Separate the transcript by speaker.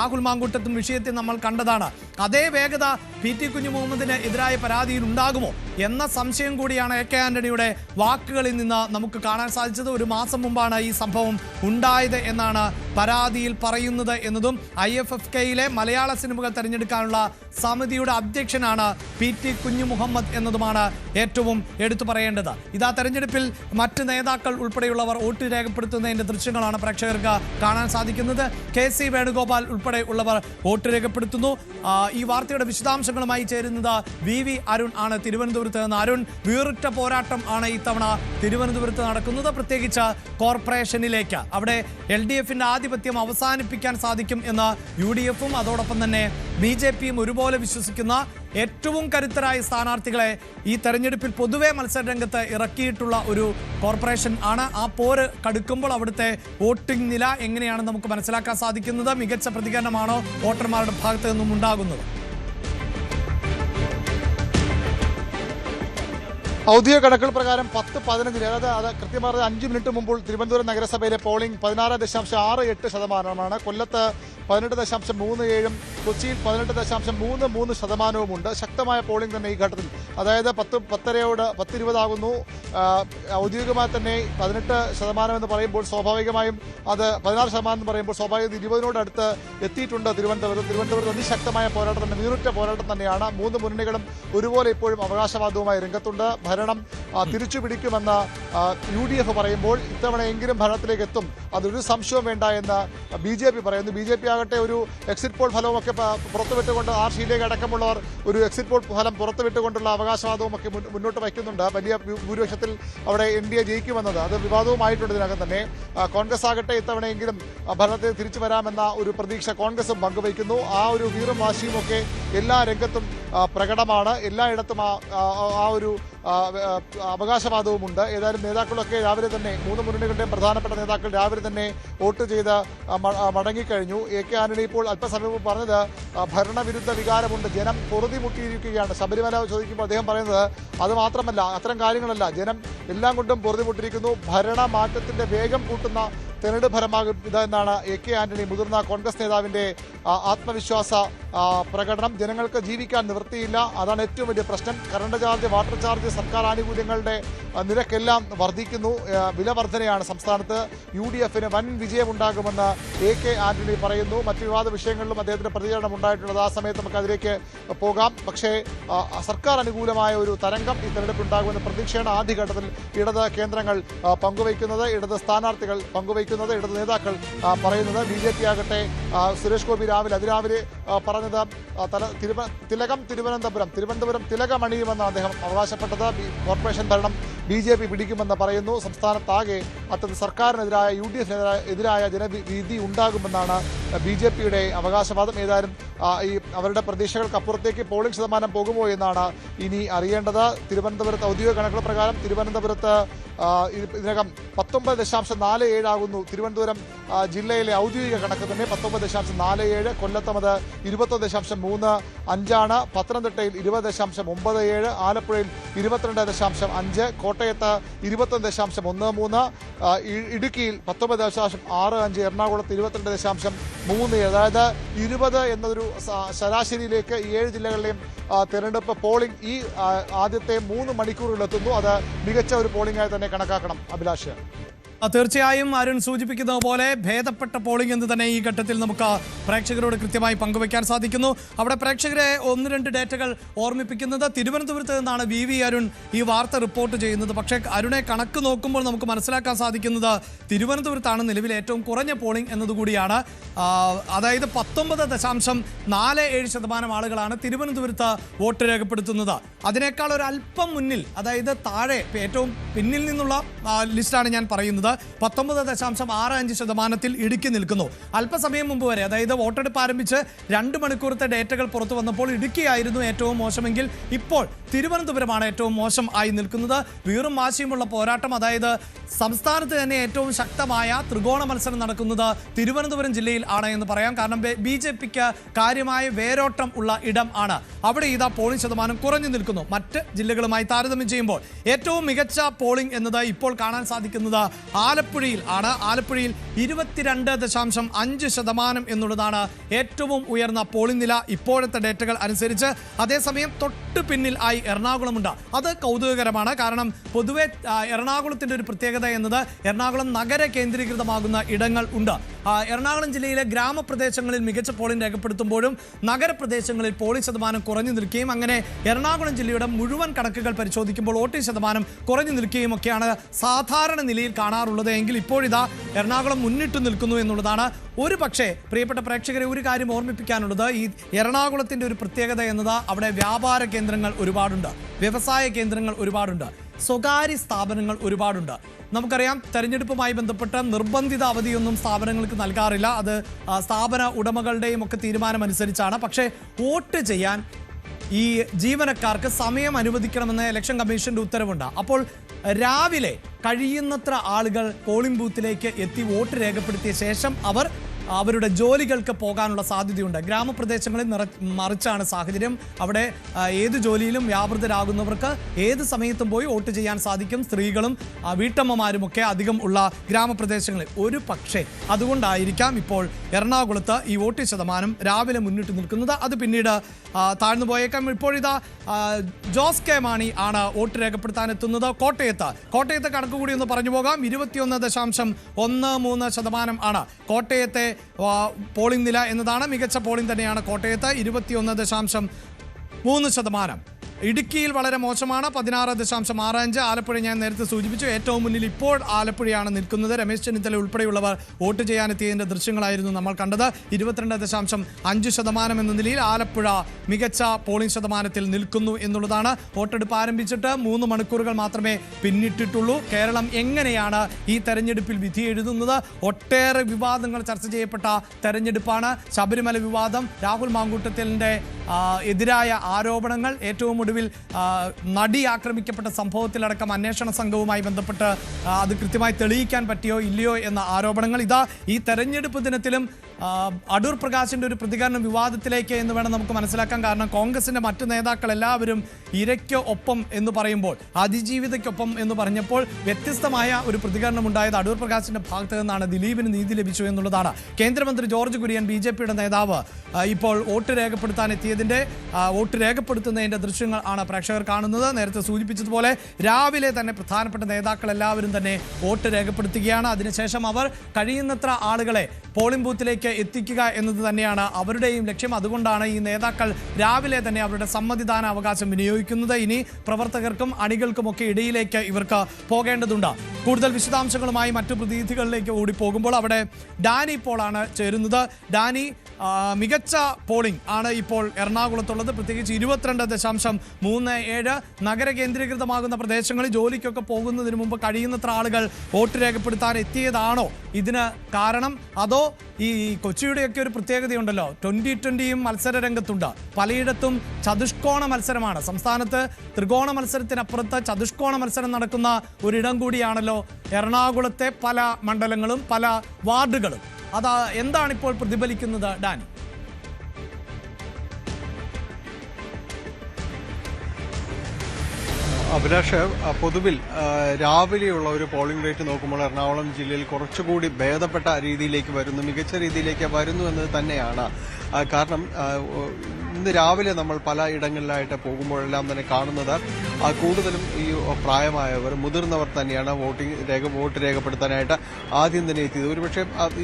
Speaker 1: രാഹുൽ മാങ്കൂട്ടത്തും വിഷയത്തിൽ നമ്മൾ കണ്ടതാണ്. അതേ വേഗത പി ടി കുഞ്ഞു മുഹമ്മദിന് എതിരായ പരാതിയിൽ ഉണ്ടാകുമോ? എന്ന സംശയം കൂടിയാണ് എ കെ ആന്റണിയുടെ വാക്കുകളിൽ നിന്ന് നമുക്ക് കാണാൻ സാധിച്ചത്. ഒരു മാസം മുമ്പാണ് ഈ സംഭവം ഉണ്ടായത് എന്നാണ് പരാതിയിൽ പറയുന്നത് എന്നതും ഐ എഫ് എഫ് കെയിലെ മലയാള സിനിമകൾ തിരഞ്ഞെടുക്കാനുള്ള സമിതിയുടെ അധ്യക്ഷനാണ് പി ടി കുഞ്ഞു മുഹമ്മദ് എന്നതുമാണ് ഏറ്റവും എടുത്തു പറയേണ്ടത്. ഇതാ തെരഞ്ഞെടുപ്പിൽ മറ്റ് നേതാക്കൾ ഉൾപ്പെടെയുള്ളവർ വോട്ട് രേഖപ്പെടുത്തുന്നതിന്റെ ദൃശ്യങ്ങളാണ് പ്രേക്ഷകർക്ക് കാണാൻ സാധിക്കുന്നത്. കെ സി വേണുഗോപാൽ ഉൾപ്പെടെ ഉള്ളവർ വോട്ട് രേഖപ്പെടുത്തുന്നു. ഈ വാർത്തയുടെ വിശദാംശങ്ങളുമായി ചേരുന്നത് വി അരുൺ ആണ്. തിരുവനന്തപുരത്ത് നിന്ന് അരുൺ വീറിട്ട പോരാട്ടം ആണ് ഇത്തവണ തിരുവനന്തപുരത്ത് നടക്കുന്നത്. പ്രത്യേകിച്ച് കോർപ്പറേഷനിലേക്ക്. അവിടെ എൽ ഡി എഫിന്റെ ആധിപത്യം അവസാനിപ്പിക്കാൻ സാധിക്കും എന്ന് യു ഡി എഫും അതോടൊപ്പം തന്നെ ബി ജെ പിയും ഒരുപോലെ വിശ്വസിക്കുന്ന ഏറ്റവും കരുത്തരായ സ്ഥാനാർത്ഥികളെ ഈ തെരഞ്ഞെടുപ്പിൽ പൊതുവെ മത്സരരംഗത്ത് ഇറക്കിയിട്ടുള്ള ഒരു കോർപ്പറേഷൻ ആണ്. ആ പോര് കടുക്കുമ്പോൾ അവിടുത്തെ വോട്ടിംഗ് നില എങ്ങനെയാണെന്ന് നമുക്ക് മനസ്സിലാക്കാൻ സാധിക്കുന്നത്. മികച്ച പ്രതികരണമാണോ വോട്ടർമാരുടെ ഭാഗത്തു നിന്നും ഉണ്ടാകുന്നത്?
Speaker 2: ഔദ്യോഗിക കണക്കുകൾ പ്രകാരം പത്ത് പതിനഞ്ചിന് അതായത് അത് കൃത്യമായി അഞ്ച് മിനിറ്റ് മുമ്പ് തിരുവനന്തപുരം നഗരസഭയിലെ പോളിംഗ് പതിനാറ് ദശാംശം ആറ് എട്ട് ശതമാനമാണ്. കൊല്ലത്ത് പതിനെട്ട് ദശാംശം മൂന്ന് ഏഴും കൊച്ചിയിൽ പതിനെട്ട് ദശാംശം മൂന്ന് മൂന്ന് ശതമാനവുമുണ്ട്. ശക്തമായ പോളിംഗ് തന്നെ ഈ ഘട്ടത്തിൽ. അതായത് പത്ത് പത്തരയോട് പത്തിരുപതാകുന്നു. ഔദ്യോഗികമായി തന്നെ പതിനെട്ട് ശതമാനം എന്ന് പറയുമ്പോൾ സ്വാഭാവികമായും അത് പതിനാറ് ശതമാനം എന്ന് പറയുമ്പോൾ സ്വാഭാവികം ഇരുപതിനോട് അടുത്ത് എത്തിയിട്ടുണ്ട് തിരുവനന്തപുരം തിരുവനന്തപുരത്ത് അതിശക്തമായ പോരാട്ടം തന്നെ നീറുറ്റ പോരാട്ടം തന്നെയാണ്. മൂന്ന് മുന്നണികളും ഒരുപോലെ ഇപ്പോഴും അവകാശവാദവുമായി രംഗത്തുണ്ട്. ഭരണം ആ, തിരിച്ചു പിടിക്കുമെന്ന് യു ഡി എഫ് പറയുമ്പോൾ ഇത്തവണയെങ്കിലും ഭരണത്തിലേക്ക് എത്തും അതൊരു സംശയവും വേണ്ട എന്ന് ബി ജെ പി പറയുന്നു. ബി ജെ പി ആകട്ടെ ഒരു എക്സിറ്റ് പോൾ ഫലവുമൊക്കെ പുറത്തുവിട്ടുകൊണ്ട് ആർ ഷീലേക്ക് അടക്കമുള്ളവർ ഒരു എക്സിറ്റ് പോൾ ഫലം പുറത്തുവിട്ടുകൊണ്ടുള്ള അവകാശവാദവും ഒക്കെ മുന്നോട്ട് വയ്ക്കുന്നുണ്ട്. വലിയ ഭൂരിപക്ഷത്തിൽ അവിടെ എൻ ഡി എ ജയിക്കുമെന്നത് അത് വിവാദവുമായിട്ടുണ്ട് ഇതിനകം തന്നെ. കോൺഗ്രസ് ആകട്ടെ ഇത്തവണയെങ്കിലും ഭരണത്തിൽ തിരിച്ചു വരാമെന്ന ഒരു പ്രതീക്ഷ കോൺഗ്രസും പങ്കുവയ്ക്കുന്നു. ആ ഒരു വീറും വാശിയും ഒക്കെ എല്ലാ രംഗത്തും പ്രകടമാണ്. എല്ലായിടത്തും ആ ഒരു അവകാശവാദവുമുണ്ട്. ഏതായാലും നേതാക്കളൊക്കെ രാവിലെ തന്നെ മൂന്ന് മുന്നണികളുടെയും പ്രധാനപ്പെട്ട നേതാക്കൾ രാവിലെ തന്നെ വോട്ട് ചെയ്ത് മടങ്ങിക്കഴിഞ്ഞു. എ കെ ആന്റണി ഇപ്പോൾ അല്പസമയം പറഞ്ഞത് ഭരണവിരുദ്ധ വികാരമുണ്ട്. ജനം പൊറുതി മുട്ടിയിരിക്കുകയാണ്. ശബരിമല ചോദിക്കുമ്പോൾ അദ്ദേഹം പറയുന്നത് അത് മാത്രമല്ല അത്തരം കാര്യങ്ങളല്ല. ജനം എല്ലാം കൊണ്ടും പൊറുതി മുട്ടിയിരിക്കുന്നു. ഭരണമാറ്റത്തിന്റെ വേഗം കൂട്ടുന്ന തെരഞ്ഞെടുപ്പ് ഫലമാകും ഇതെന്നാണ് എ കെ ആന്റണി മുതിർന്ന കോൺഗ്രസ് നേതാവിന്റെ ആത്മവിശ്വാസ പ്രകടനം ജനങ്ങൾക്ക് ജീവിക്കാൻ നിവൃത്തിയില്ല. അതാണ് ഏറ്റവും വലിയ പ്രശ്നം. കറണ്ട് ചാർജ് വാട്ടർ ചാർജ് സർക്കാർ ആനുകൂല്യങ്ങളുടെ നിരക്കെല്ലാം വർദ്ധിക്കുന്നു. വില വർധനയാണ് സംസ്ഥാനത്ത്. യു ഡി എഫിന് വൻ വിജയമുണ്ടാകുമെന്ന് എ കെ ആന്റണി പറയുന്നു. മറ്റ് വിവാദ വിഷയങ്ങളിലും അദ്ദേഹത്തിന് പ്രതികരണം ഉണ്ടായിട്ടുള്ളത് ആ സമയത്ത് നമുക്ക് അതിലേക്ക് പോകാം. പക്ഷേ സർക്കാർ അനുകൂലമായ ഒരു തരംഗം ഈ തെരഞ്ഞെടുപ്പ് ഉണ്ടാകുമെന്ന പ്രതീക്ഷയാണ് ആദ്യഘട്ടത്തിൽ ഇടത് കേന്ദ്രങ്ങൾ പങ്കുവയ്ക്കുന്നത്. ഇടത് സ്ഥാനാർത്ഥികൾ പങ്കുവയ്ക്കുന്നത്. ഇടത് നേതാക്കൾ പറയുന്നത്. ബി ജെ പി ആകട്ടെ സുരേഷ് ഗോപി രാവിലെ അതിരാവിലെ ആ, തല തിലകം തിരുവനന്തപുരം തിരുവനന്തപുരം തിലകമണിയുമെന്നാണ് അദ്ദേഹം അവകാശപ്പെട്ടത്. കോർപ്പറേഷൻ ഭരണം ബി ജെ പി പിടിക്കുമെന്ന് പറയുന്നു. സംസ്ഥാനത്താകെ അത്തരം സർക്കാരിനെതിരായ യു ഡി എഫിനെതിരായ എതിരായ ജനവിധി ഉണ്ടാകുമെന്നാണ് ബി ജെ പിയുടെ അവകാശവാദം. ഏതായാലും ഈ അവരുടെ പ്രതീക്ഷകൾക്ക് അപ്പുറത്തേക്ക് പോളിംഗ് ശതമാനം പോകുമോ എന്നാണ് ഇനി അറിയേണ്ടത്. തിരുവനന്തപുരത്ത് ഔദ്യോഗിക കണക്കുകൾ പ്രകാരം തിരുവനന്തപുരത്ത് ഇതിനകം പത്തൊമ്പത് ദശാംശം നാല് ഏഴാകുന്നു തിരുവനന്തപുരം ജില്ലയിലെ ഔദ്യോഗിക കണക്ക് തന്നെ പത്തൊമ്പത് ദശാംശം നാല് ഏഴ് കൊല്ലത്തും അത് ഇരുപത്തൊന്ന് ദശാംശം മൂന്ന് അഞ്ചാണ്. പത്തനംതിട്ടയിൽ ഇരുപത് ദശാംശം ഒമ്പത് ഏഴ് ആലപ്പുഴയിൽ ഇരുപത്തിരണ്ട് ദശാംശം അഞ്ച് കോട്ടയത്ത് ഇരുപത്തൊന്ന് ദശാംശം ഒന്ന് മൂന്ന് ഇടുക്കിയിൽ പത്തൊമ്പത് ദശാംശം ആറ് അഞ്ച് എറണാകുളത്ത് ഇരുപത്തിരണ്ട് ദശാംശം മൂന്ന് അതായത് ഇരുപത് എന്നൊരു ശരാശരിയിലേക്ക് ഏഴ് ജില്ലകളിലെയും തെരഞ്ഞെടുപ്പ് പോളിംഗ് ഈ ആദ്യത്തെ മൂന്ന് മണിക്കൂറുകളിലെത്തുന്നു അത് മികച്ച ഒരു പോളിംഗായി തന്നെ കണക്കാക്കണം അഭിലാഷ്.
Speaker 1: തീർച്ചയായും അരുൺ സൂചിപ്പിക്കുന്നത് പോലെ ഭേദപ്പെട്ട പോളിംഗ് എന്ന് തന്നെ ഈ ഘട്ടത്തിൽ നമുക്ക് പ്രേക്ഷകരോട് കൃത്യമായി പങ്കുവയ്ക്കാൻ സാധിക്കുന്നു. അവിടെ പ്രേക്ഷകരെ ഒന്ന് രണ്ട് ഡേറ്റകൾ ഓർമ്മിപ്പിക്കുന്നത് തിരുവനന്തപുരത്ത് നിന്നാണ് വി വി അരുൺ ഈ വാർത്ത റിപ്പോർട്ട് ചെയ്യുന്നത്. പക്ഷേ അരുണെ കണക്ക് നോക്കുമ്പോൾ നമുക്ക് മനസ്സിലാക്കാൻ സാധിക്കുന്നത് തിരുവനന്തപുരത്താണ് നിലവിൽ ഏറ്റവും കുറഞ്ഞ പോളിംഗ് എന്നതുകൂടിയാണ് അതായത് പത്തൊമ്പത് ദശാംശം നാല് ഏഴ് ശതമാനം ആളുകളാണ് തിരുവനന്തപുരത്ത് വോട്ട് രേഖപ്പെടുത്തുന്നത്. അതിനേക്കാൾ ഒരു അല്പം മുന്നിൽ അതായത് താഴെ ഏറ്റവും പിന്നിൽ നിന്നുള്ള ലിസ്റ്റാണ് ഞാൻ പറയുന്നത്. പത്തൊമ്പത് ദശാംശം ആറ് അഞ്ച് ശതമാനത്തിൽ ഇടുക്കി നിൽക്കുന്നു. അല്പസമയം മുമ്പ് വരെ അതായത് വോട്ടെടുപ്പ് ആരംഭിച്ച് രണ്ട് മണിക്കൂറത്തെ ഡേറ്റകൾ പുറത്തു വന്നപ്പോൾ ഇടുക്കിയായിരുന്നു ഏറ്റവും മോശമെങ്കിൽ ഇപ്പോൾ തിരുവനന്തപുരമാണ് ഏറ്റവും മോശം ആയി നിൽക്കുന്നത്. വീറും വാശിയുമുള്ള പോരാട്ടം അതായത് സംസ്ഥാനത്ത് തന്നെ ഏറ്റവും ശക്തമായ ത്രികോണ മത്സരം നടക്കുന്നത് തിരുവനന്തപുരം ജില്ലയിൽ ആണ് എന്ന് പറയാം. കാരണം ബി ജെ പിക്ക് കാര്യമായ വേരോട്ടം ഉള്ള ഇടം ആണ്. അവിടെ ഇതാ പോളിംഗ് ശതമാനം കുറഞ്ഞു നിൽക്കുന്നു. മറ്റ് ജില്ലകളുമായി താരതമ്യം ചെയ്യുമ്പോൾ ഏറ്റവും മികച്ച പോളിംഗ് എന്നത് ഇപ്പോൾ കാണാൻ സാധിക്കുന്നത് ആലപ്പുഴയിൽ ആണ്. ആലപ്പുഴയിൽ ഇരുപത്തിരണ്ട് ദശാംശം അഞ്ച് ശതമാനം എന്നുള്ളതാണ് ഏറ്റവും ഉയർന്ന പോളിംഗ് നില. ഇപ്പോഴത്തെ ഡേറ്റകൾ അനുസരിച്ച് അതേസമയം തൊട്ട് പിന്നിൽ ആയി എറണാകുളമുണ്ട്. അത് കൗതുകകരമാണ്. കാരണം പൊതുവെ എറണാകുളത്തിന്റെ ഒരു പ്രത്യേകത എന്നത് എറണാകുളം നഗര കേന്ദ്രീകൃതമാകുന്ന ഇടങ്ങൾ ഉണ്ട്. എറണാകുളം ജില്ലയിലെ ഗ്രാമപ്രദേശങ്ങളിൽ മികച്ച പോളിംഗ് രേഖപ്പെടുത്തുമ്പോഴും നഗരപ്രദേശങ്ങളിൽ പോളിംഗ് ശതമാനം കുറഞ്ഞു നിൽക്കുകയും അങ്ങനെ എറണാകുളം ജില്ലയുടെ മുഴുവൻ കണക്കുകൾ പരിശോധിക്കുമ്പോൾ വോട്ടിംഗ് ശതമാനം കുറഞ്ഞു നിൽക്കുകയും ഒക്കെയാണ് സാധാരണ നിലയിൽ കാണാറുള്ളത്. എങ്കിൽ ഇപ്പോഴിതാ എറണാകുളം മുന്നിട്ട് നിൽക്കുന്നു എന്നുള്ളതാണ് ഒരു പക്ഷേ പ്രിയപ്പെട്ട പ്രേക്ഷകരെ ഒരു കാര്യം ഓർമ്മിപ്പിക്കാനുള്ളത്. ഈ എറണാകുളത്തിന്റെ ഒരു പ്രത്യേകത എന്നത് അവിടെ വ്യാപാര കേന്ദ്രങ്ങൾ ഒരുപാടുണ്ട്. വ്യവസായ കേന്ദ്രങ്ങൾ ഒരുപാടുണ്ട്. സ്വകാര്യ സ്ഥാപനങ്ങൾ ഒരുപാടുണ്ട്. നമുക്കറിയാം തെരഞ്ഞെടുപ്പുമായി ബന്ധപ്പെട്ട് നിർബന്ധിത അവധിയൊന്നും സ്ഥാപനങ്ങൾക്ക് നൽകാറില്ല. അത് സ്ഥാപന ഉടമകളുടെയും ഒക്കെ തീരുമാനമനുസരിച്ചാണ്. പക്ഷേ വോട്ട് ചെയ്യാൻ ഈ ജീവനക്കാർക്ക് സമയം അനുവദിക്കണമെന്ന് ഇലക്ഷൻ കമ്മീഷന്റെ ഉത്തരവുണ്ട്. അപ്പോൾ രാവിലെ കഴിയുന്നത്ര ആളുകൾ പോളിംഗ് ബൂത്തിലേക്ക് എത്തി വോട്ട് രേഖപ്പെടുത്തിയ ശേഷം അവർ അവരുടെ ജോലികൾക്ക് പോകാനുള്ള സാധ്യതയുണ്ട്. ഗ്രാമപ്രദേശങ്ങളിൽ നിറ മറിച്ചാണ് സാഹചര്യം. അവിടെ ഏത് ജോലിയിലും വ്യാപൃതരാകുന്നവർക്ക് ഏത് സമയത്തും പോയി വോട്ട് ചെയ്യാൻ സാധിക്കും. സ്ത്രീകളും വീട്ടമ്മമാരുമൊക്കെ അധികം ഉള്ള ഗ്രാമപ്രദേശങ്ങളിൽ ഒരു പക്ഷേ അതുകൊണ്ടായിരിക്കാം ഇപ്പോൾ എറണാകുളത്ത് ഈ വോട്ട് ശതമാനം രാവിലെ മുന്നിട്ട് നിൽക്കുന്നത്. അത് പിന്നീട് താഴ്ന്നു പോയേക്കാം. ഇപ്പോഴിതാ ജോസ് കെ. മാണി ആണ് വോട്ട് രേഖപ്പെടുത്താൻ എത്തുന്നത്. കോട്ടയത്ത് കോട്ടയത്തെ കണക്ക് കൂടി ഒന്ന് പറഞ്ഞു പോകാം. ഇരുപത്തിയൊന്ന് ദശാംശം ഒന്ന് മൂന്ന് ശതമാനം ആണ്. കോട്ടയത്തെ പോളിംഗ് നില എന്നതാണ് മികച്ച പോളിംഗ് തന്നെയാണ് കോട്ടയത്ത് ഇരുപത്തിയൊന്ന് ദശാംശം മൂന്ന് ശതമാനം. ഇടുക്കിയിൽ വളരെ മോശമാണ്. പതിനാറ് ദശാംശം ആറ് അഞ്ച് ആലപ്പുഴ ഞാൻ നേരത്തെ സൂചിപ്പിച്ചു. ഏറ്റവും മുന്നിൽ ഇപ്പോൾ ആലപ്പുഴയാണ് നിൽക്കുന്നത്. രമേശ് ചെന്നിത്തല ഉൾപ്പെടെയുള്ളവർ വോട്ട് ചെയ്യാനെത്തിയതിന്റെ ദൃശ്യങ്ങളായിരുന്നു നമ്മൾ കണ്ടത്. ഇരുപത്തിരണ്ട് ദശാംശം അഞ്ച് ശതമാനം എന്ന നിലയിൽ ആലപ്പുഴ മികച്ച പോളിംഗ് ശതമാനത്തിൽ നിൽക്കുന്നു എന്നുള്ളതാണ്. വോട്ടെടുപ്പ് ആരംഭിച്ചിട്ട് മൂന്ന് മണിക്കൂറുകൾ മാത്രമേ പിന്നിട്ടിട്ടുള്ളൂ. കേരളം എങ്ങനെയാണ് ഈ തെരഞ്ഞെടുപ്പിൽ വിധി എഴുതുന്നത്? ഒട്ടേറെ വിവാദങ്ങൾ ചർച്ച ചെയ്യപ്പെട്ട തെരഞ്ഞെടുപ്പാണ്. ശബരിമല വിവാദം രാഹുൽ മാങ്കൂട്ടത്തിലിന്റെ എതിരായ ആരോപണങ്ങൾ ഏറ്റവും ഒടുവിൽ നടി ആക്രമിക്കപ്പെട്ട സംഭവത്തിലടക്കം അന്വേഷണ സംഘവുമായി ബന്ധപ്പെട്ട് അത് കൃത്യമായി തെളിയിക്കാൻ പറ്റിയോ ഇല്ലയോ എന്ന ആരോപണങ്ങൾ ഇതാ ഈ തെരഞ്ഞെടുപ്പ് ദിനത്തിലും അടൂർ പ്രകാശിന്റെ ഒരു പ്രതികരണം വിവാദത്തിലേക്ക് എന്ന് വേണം നമുക്ക് മനസ്സിലാക്കാൻ. കാരണം കോൺഗ്രസിന്റെ മറ്റു നേതാക്കൾ എല്ലാവരും ഇരയ്ക്ക് ഒപ്പം എന്ന് പറയുമ്പോൾ അതിജീവിതയ്ക്കൊപ്പം എന്ന് പറഞ്ഞപ്പോൾ വ്യത്യസ്തമായ ഒരു പ്രതികരണം ഉണ്ടായത് അടൂർ പ്രകാശിന്റെ ഭാഗത്ത് നിന്നാണ്. ദിലീപിന് നീതി ലഭിച്ചു എന്നുള്ളതാണ്. കേന്ദ്രമന്ത്രി ജോർജ് കുര്യൻ ബി നേതാവ് ഇപ്പോൾ വോട്ട് രേഖപ്പെടുത്താൻ എത്തിയതിന്റെ വോട്ട് രേഖപ്പെടുത്തുന്നതിന്റെ ദൃശ്യങ്ങൾ ആണ് പ്രേക്ഷകർ കാണുന്നത്. നേരത്തെ സൂചിപ്പിച്ചതുപോലെ രാവിലെ തന്നെ പ്രധാനപ്പെട്ട നേതാക്കൾ എല്ലാവരും തന്നെ വോട്ട് രേഖപ്പെടുത്തുകയാണ്. അതിനുശേഷം അവർ കഴിയുന്നത്ര ആളുകളെ പോളിംഗ് ബൂത്തിലേക്ക് എത്തിക്കുക എന്നത് തന്നെയാണ് അവരുടെയും ലക്ഷ്യം. അതുകൊണ്ടാണ് ഈ നേതാക്കൾ രാവിലെ തന്നെ അവരുടെ സമ്മതിദാന അവകാശം വിനിയോഗിക്കുന്നത്. ഇനി പ്രവർത്തകർക്കും അണികൾക്കുമൊക്കെ ഇടയിലേക്ക് ഇവർക്ക് പോകേണ്ടതുണ്ട്. കൂടുതൽ വിശദാംശങ്ങളുമായി മറ്റു പ്രതിനിധികളിലേക്ക് ഓടിപ്പോകുമ്പോൾ പോകുമ്പോൾ അവിടെ ഡാനി പോളാണ് ചേരുന്നത്. ഡാനി മികച്ച പോളിംഗ് ആണ് ഇപ്പോൾ എറണാകുളത്തുള്ളത്. പ്രത്യേകിച്ച് ഇരുപത്തിരണ്ട് ദശാംശം മൂന്ന് ഏഴ് നഗര കേന്ദ്രീകൃതമാകുന്ന പ്രദേശങ്ങളിൽ ജോലിക്കൊക്കെ പോകുന്നതിന് മുമ്പ് കഴിയുന്നത്ര ആളുകൾ വോട്ട് രേഖപ്പെടുത്താൻ എത്തിയതാണോ ഇതിന് കാരണം? അതോ ഈ കൊച്ചിയുടെയൊക്കെ ഒരു പ്രത്യേകതയുണ്ടല്ലോ ട്വന്റി ട്വന്റിയും മത്സര രംഗത്തുണ്ട്. പലയിടത്തും ചതുഷ്കോണ മത്സരമാണ്. സംസ്ഥാനത്ത് ത്രികോണ മത്സരത്തിനപ്പുറത്ത് ചതുഷ്കോണ മത്സരം നടക്കുന്ന ഒരിടം കൂടിയാണല്ലോ എറണാകുളത്തെ പല മണ്ഡലങ്ങളും പല വാർഡുകളും. അതാ എന്താണ് ഇപ്പോൾ പ്രതിഫലിക്കുന്നത് ഡാനി?
Speaker 3: അഭിലാഷ് പൊതുവിൽ രാവിലെയുള്ള ഒരു പോളിംഗ് റേറ്റ് നോക്കുമ്പോൾ എറണാകുളം ജില്ലയിൽ കുറച്ചുകൂടി ഭേദപ്പെട്ട രീതിയിലേക്ക് വരുന്നു മികച്ച രീതിയിലേക്ക് വരുന്നു എന്ന് തന്നെയാണ്. കാരണം ഇന്ന് രാവിലെ നമ്മൾ പല ഇടങ്ങളിലായിട്ട് പോകുമ്പോഴെല്ലാം തന്നെ കാണുന്നത് കൂടുതലും ഈ പ്രായമായവർ മുതിർന്നവർ തന്നെയാണ് വോട്ടിംഗ് രേഖ വോട്ട് രേഖപ്പെടുത്താനായിട്ട് ആദ്യം തന്നെ എത്തിയത്. ഒരുപക്ഷെ